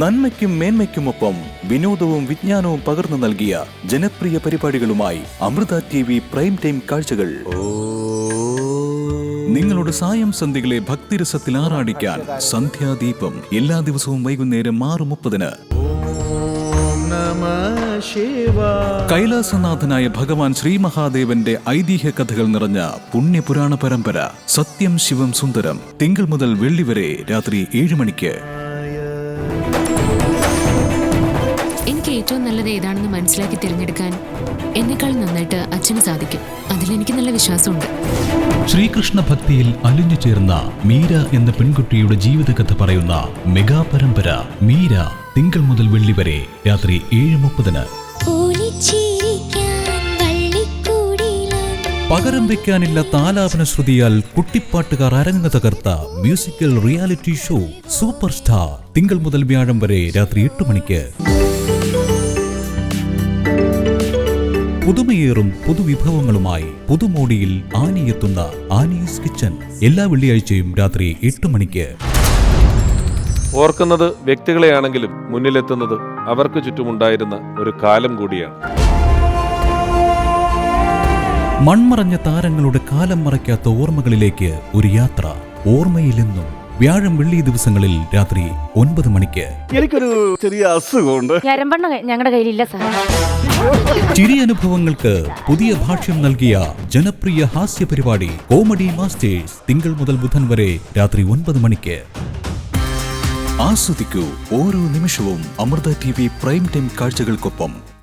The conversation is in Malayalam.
നന്മയ്ക്കും മേന്മയ്ക്കുമൊപ്പം വിനോദവും വിജ്ഞാനവും പകർന്നു നൽകിയ ജനപ്രിയ പരിപാടികളുമായി Amrita T V prime time കാഴ്ചകൾ. നിങ്ങളുടെ സായം സന്ധികളെ ഭക്തിരസത്തിൽ ആറാടിക്കാൻ സന്ധ്യാദീപം എല്ലാ ദിവസവും വൈകുന്നേരം ആറ് മുപ്പതിന്. കൈലാസനാഥനായ ഭഗവാൻ ശ്രീ മഹാദേവന്റെ ഐതിഹ്യ കഥകൾ നിറഞ്ഞ പുണ്യപുരാണ പരമ്പര സത്യം ശിവം സുന്ദരം തിങ്കൾ മുതൽ വെള്ളി വരെ രാത്രി ഏഴ് മണിക്ക്. എനിക്ക് ഏറ്റവും നല്ലത് ഏതാണെന്ന് മനസ്സിലാക്കി തിരഞ്ഞെടുക്കാൻ എന്നെക്കാൾ നന്നായിട്ട് അച്ഛന് സാധിക്കും. അതിലെനിക്ക് നല്ല വിശ്വാസമുണ്ട്. ശ്രീകൃഷ്ണ ഭക്തിയിൽ അലിഞ്ഞു ചേർന്ന മീര എന്ന പെൺകുട്ടിയുടെ ജീവിതകഥ പറയുന്ന മെഗാ പരമ്പര മീര തിങ്കൾ മുതൽ വെള്ളി വരെ രാത്രി ഏഴ് മുപ്പതിന്. പകരം വെക്കാനില്ല താലാപന ശ്രുതിയാൽ കുട്ടിപ്പാട്ടുകാർ അരങ്ങ് തകർത്ത musical reality show super star തിങ്കൾ മുതൽ വ്യാഴം വരെ രാത്രി എട്ട് മണിക്ക്. പുതുമയേറും പുതുവിഭവങ്ങളുമായി പുതുമോടിയിൽ ആനിയെത്തുന്ന ആനീസ് കിച്ചൻ എല്ലാ വെള്ളിയാഴ്ചയും രാത്രി എട്ട് മണിക്ക്. ഓർക്കുന്നത് വ്യക്തികളെയാണെങ്കിലും മുന്നിലെത്തുന്നത് അവർക്ക് ചുറ്റുമുണ്ടായിരുന്ന ഒരു കാലം കൂടിയാണ്. മൺമറഞ്ഞ താരങ്ങളുടെ കാലം മറയ്ക്കാത്ത ഓർമ്മകളിലേക്ക് ഒരു യാത്ര. ഓർമ്മയിലെന്നും വ്യാഴം വെള്ളി ദിവസങ്ങളിൽ രാത്രി ഒൻപത് മണിക്ക്. എനിക്കൊരു ചെറിയ അസുഖമുണ്ട്. ഞരമ്പെണ്ണ ഞങ്ങളുടെ കയ്യിലില്ല സാർ. ചിരി അനുഭവങ്ങൾക്ക് പുതിയ ഭാഷ്യം നൽകിയ ജനപ്രിയ ഹാസ്യ പരിപാടി കോമഡി മാസ്റ്റേഴ്സ് തിങ്കൾ മുതൽ ബുധൻ വരെ രാത്രി ഒൻപത് മണിക്ക്. ആസ്വദിക്കൂ ഓരോ നിമിഷവും Amrita T V prime time കാഴ്ചകൾക്കൊപ്പം.